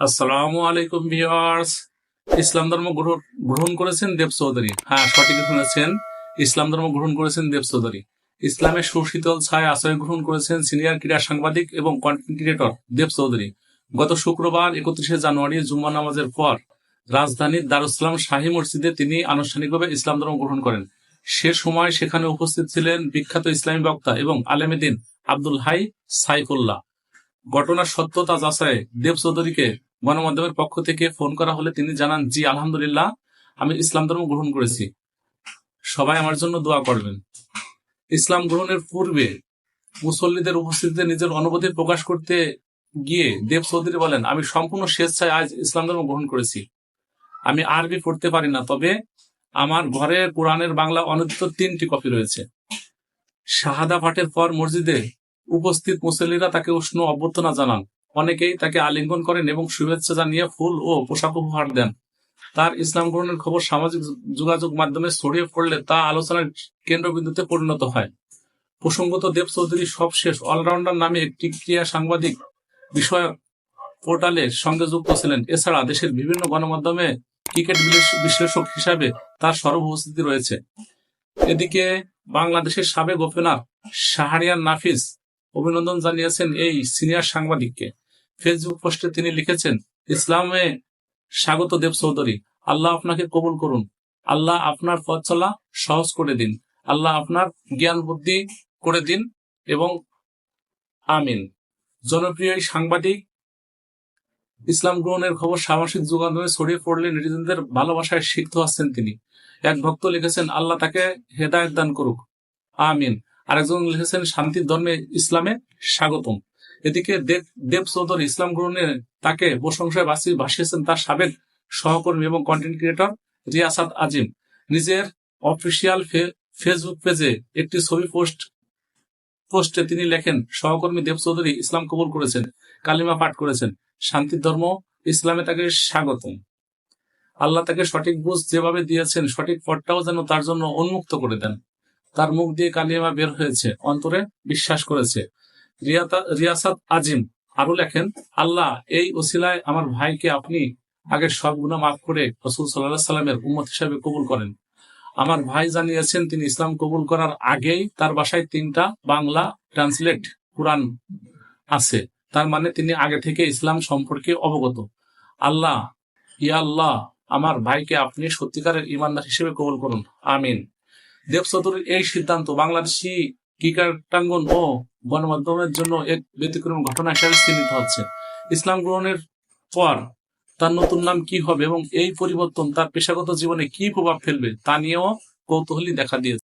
আসসালামু আলাইকুম ভিউয়ার্স। ইসলাম ধর্ম গ্রহণ করেছেন দেব চৌধুরী। হ্যাঁ সঠিক শুনেছেন। ইসলাম ধর্ম গ্রহণ করেছেন দেব চৌধুরী। ইসলামের সুশীতল ছায় আশ্রয় গ্রহণ করেছেন সিনিয়র ক্রীড়া সাংবাদিক এবং কন্টেন্ট ক্রিয়েটর দেব চৌধুরী। গত শুক্রবার, একত্রিশে জানুয়ারি জুম্মা নামাজের পর রাজধানীর দারুসালাম শাহী মসজিদে তিনি আনুষ্ঠানিকভাবে ইসলাম ধর্ম গ্রহণ করেন। সে সময় সেখানে উপস্থিত ছিলেন বিখ্যাত ইসলামী বক্তা এবং আলেমেদিন আব্দুল হাই সাইফুল্লাহ। ঘটনার সত্যতা যাচাই দেব চৌধুরীকে গণমাধ্যমের পক্ষ থেকে ফোন করা হলে তিনি জানান, জি, আলহামদুলিল্লাহ, আমি ইসলাম ধর্ম গ্রহণ করেছি। সবাই আমার জন্য দোয়া করবেন। ইসলাম গ্রহণের পূর্বে মুসল্লিদের উপস্থিতিতে নিজের অনুভূতি প্রকাশ করতে গিয়ে দেব চৌধুরী বলেন, আমি সম্পূর্ণ স্বেচ্ছায় আজ ইসলাম ধর্ম গ্রহণ করেছি। আমি আরবি পড়তে পারি না, তবে আমার ঘরে কোরআনের বাংলা অনুদিত তিনটি কপি রয়েছে। শাহাদা পাঠের পর মসজিদে উপস্থিত মুসল্লিরা তাকে উষ্ণ অভ্যর্থনা জানান। অনেকেই তাকে আলিঙ্গন করেন এবং শুভেচ্ছা জানিয়ে ফুল ও পোশাক উপহার দেন। তার ইসলাম গ্রহণের খবর সামাজিক যোগাযোগ মাধ্যমে ছড়িয়ে পড়লে তা আলোচনার কেন্দ্রবিন্দুতে পরিণত হয়। প্রসঙ্গত দেব চৌধুরী সবশেষ অলরাউন্ডার নামে একটি ক্রিয়া সাংবাদিক বিষয়ক পোর্টালের সঙ্গে যুক্ত ছিলেন। এছাড়া দেশের বিভিন্ন গণমাধ্যমে ক্রিকেট বিশ্লেষ- বিশ্লেষক হিসাবে তার সর্ব উপস্থিতি রয়েছে। এদিকে বাংলাদেশের সাবেক ওপেনার শাহরিয়ার নাফিস অভিনন্দন জানিয়েছেন এই সিনিয়র সাংবাদিককে। ফেসবুক পোস্টে তিনি লিখেছেন, ইসলামে স্বাগত দেব চৌধুরী, আল্লাহ আপনাকে কবুল করুন। আল্লাহ আপনার পথ চলা সহজ করে দিন। আল্লাহ আপনার জ্ঞান বুদ্ধি করে দিন এবং আমিন। জনপ্রিয় সাংবাদিক ইসলাম গ্রহণের খবর সামাজিক যোগাযোগে ছড়িয়ে পড়লে নেটিজেনদের ভালোবাসায় সিদ্ধ হচ্ছেন তিনি। এক ভক্ত লিখেছেন, আল্লাহ তাকে হেদায়ত দান করুক। আমিন। আরেকজন লিখেছেন শান্তির ধর্মে ইসলামে স্বাগতম। এদিকে দেব- দেব চৌধুরী ইসলাম গ্রহণে তাকে প্রশংসায় ভাসি- ভাসিয়েছেন তার সাবেক সহকর্মী এবং কন্টেন্ট ক্রিয়েটর রিয়াসাদ আজিম। নিজের অফিসিয়াল ফেসবুক পেজে একটি ছবি পোস্ট, পোস্টে তিনি লেখেন, সহকর্মী দেব চৌধুরী ইসলাম কবুল করেছেন, কালিমা পাঠ করেছেন শান্তির ধর্ম, ইসলামে তাকে স্বাগতম। আল্লাহ তাকে সঠিক বুঝ যেভাবে দিয়েছেন, সঠিক পথটাও যেন তার জন্য উন্মুক্ত করে দেন। তার মুখ দিয়ে কালিমা বের হয়েছে, অন্তরে বিশ্বাস করেছে। রিয়াসাত আজিম আরও লেখেন, আল্লাহ, এই ওসিলায় আমার ভাইকে আপনি আগের সব গুণা মাফ করে রসুল সাল্লাহ সাল্লামের উম্মত হিসাবে কবুল করেন। আমার ভাই জানিয়েছেন, তিনি ইসলাম কবুল করার আগেই তার বাসায় তিনটা বাংলা ট্রান্সলেট কোরআন আছে। তার মানে তিনি আগে থেকে ইসলাম সম্পর্কে অবগত। আল্লাহ, ইয়া আল্লাহ, আমার ভাইকে আপনি সত্যিকারের ইমানদার হিসেবে কবুল করুন। আমিন। দেব চৌধুরীর এই সিদ্ধান্ত বাংলাদেশি ক্রিকেটাঙ্গন ও গণমাধ্যমের জন্য এক ব্যতিক্রম ঘটনা হিসেবে চিহ্নিত হচ্ছে। ইসলাম গ্রহণের পর তার নতুন নাম কি হবে এবং এই পরিবর্তন তার পেশাগত জীবনে কি প্রভাব ফেলবে তা নিয়েও কৌতূহলী দেখা দিয়েছে।